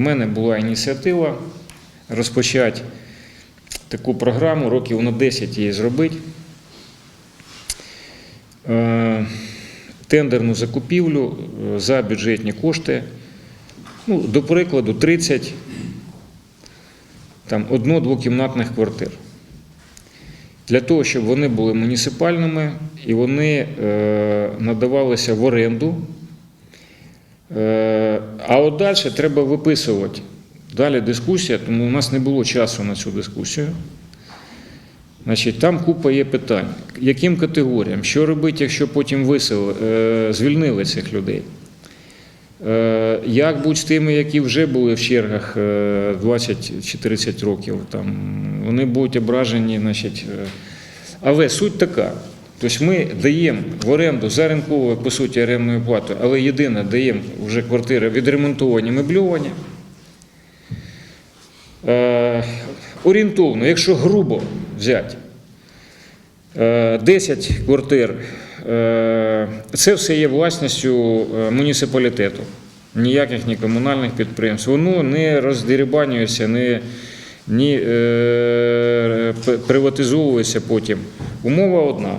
в мене була ініціатива розпочати таку програму, років на 10 її зробити. Е, Тендерну закупівлю е, за бюджетні кошти. Ну, до прикладу, 30 там, одно-двокімнатних квартир. Для того, щоб вони були муніципальними і вони е, надавалися в оренду. Е, а от далі треба виписувати. Далі дискусія, тому у нас не було часу на цю дискусію. Значить, там купа є питань. Яким категоріям? Що робити, якщо потім висели, е, звільнили цих людей? Е, Як бути з тими, які вже були в чергах е, 20 чи 30 років? Там, вони будуть ображені, значить. Але суть така. Тобто ми даємо в оренду за ринковою, по суті, орендною платою, але єдине, даємо вже квартири відремонтовані, мебльовані. Е, орієнтовно, якщо грубо взяти, е, 10 квартир, е, це все є власністю е, муніципалітету. Ніяких ні комунальних підприємств. Воно не роздерибанюється, не, ні е, приватизовується потім. Умова одна.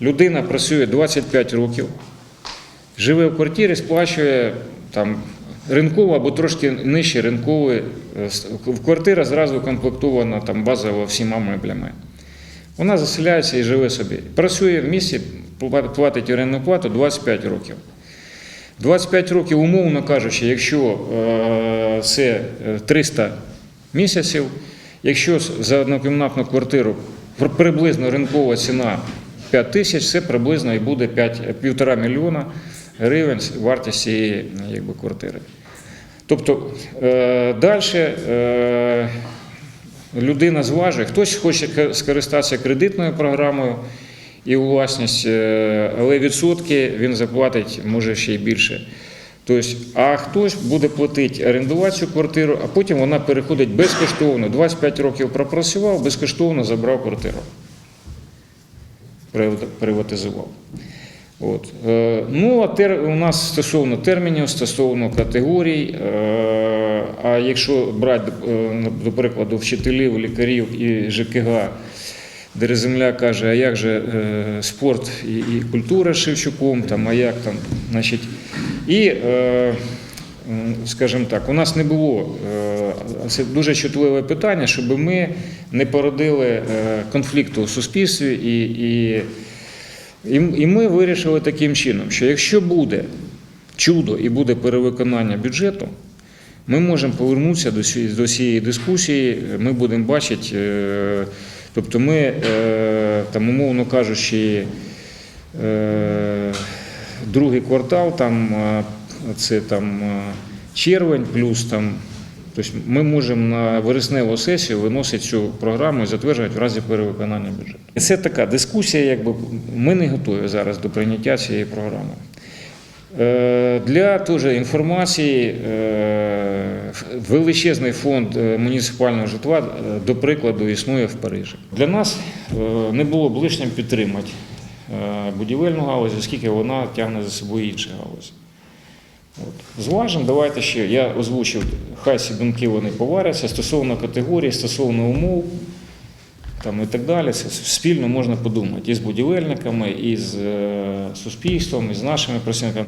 Людина працює 25 років, живе в квартирі, сплачує там ринково або трошки нижче ринкової. е, Квартира зразу комплектована там базово всіма меблями. Вона заселяється і живе собі. Працює в місті, платить орендну плату 25 років. 25 років, умовно кажучи, якщо е, це е, 300 місяців, якщо за однокімнатну квартиру приблизно ринкова ціна 5 тисяч, це приблизно і буде 5, півтора мільйона гривень вартість цієї якби, квартири. Тобто е, далі е, людина зважує, хтось хоче скористатися кредитною програмою і власність, е, але відсотки він заплатить може ще й більше. Тобто, а хтось буде платити орендувати цю квартиру, а потім вона переходить безкоштовно. 25 років пропрацював, безкоштовно забрав квартиру. Приват- Приватизував. От. Е, Ну, а тер, у нас стосовно термінів, стосовно категорій. Е, а якщо брати, е, до прикладу, вчителів, лікарів і ЖКГ, де земля каже, а як же спорт і, культура з Шевчуком, там, а як там, значить. І, скажімо так, у нас не було, е, це дуже чутливе питання, щоб ми не породили е, конфлікту у суспільстві і, і і, ми вирішили таким чином, що якщо буде чудо і буде перевиконання бюджету, ми можемо повернутися до цієї, дискусії, ми будемо бачити, е, тобто ми, там, умовно кажучи, другий квартал, там, це там е, червень, плюс там. Тобто ми можемо на вересневу сесію виносити цю програму і затверджувати в разі перевиконання бюджету. Це така дискусія, якби ми не готові зараз до прийняття цієї програми. Е, Для теж інформації е, величезний фонд муніципального житла, до прикладу, існує в Парижі. Для нас не було б лишнім підтримати будівельну галузь, оскільки вона тягне за собою інші галузі. Зважимо, давайте ще. Я озвучив, хай ці думки вони поваряться стосовно категорії, стосовно умов там, і так далі. Це спільно можна подумати і з будівельниками, і з е, суспільством, і з нашими працівниками.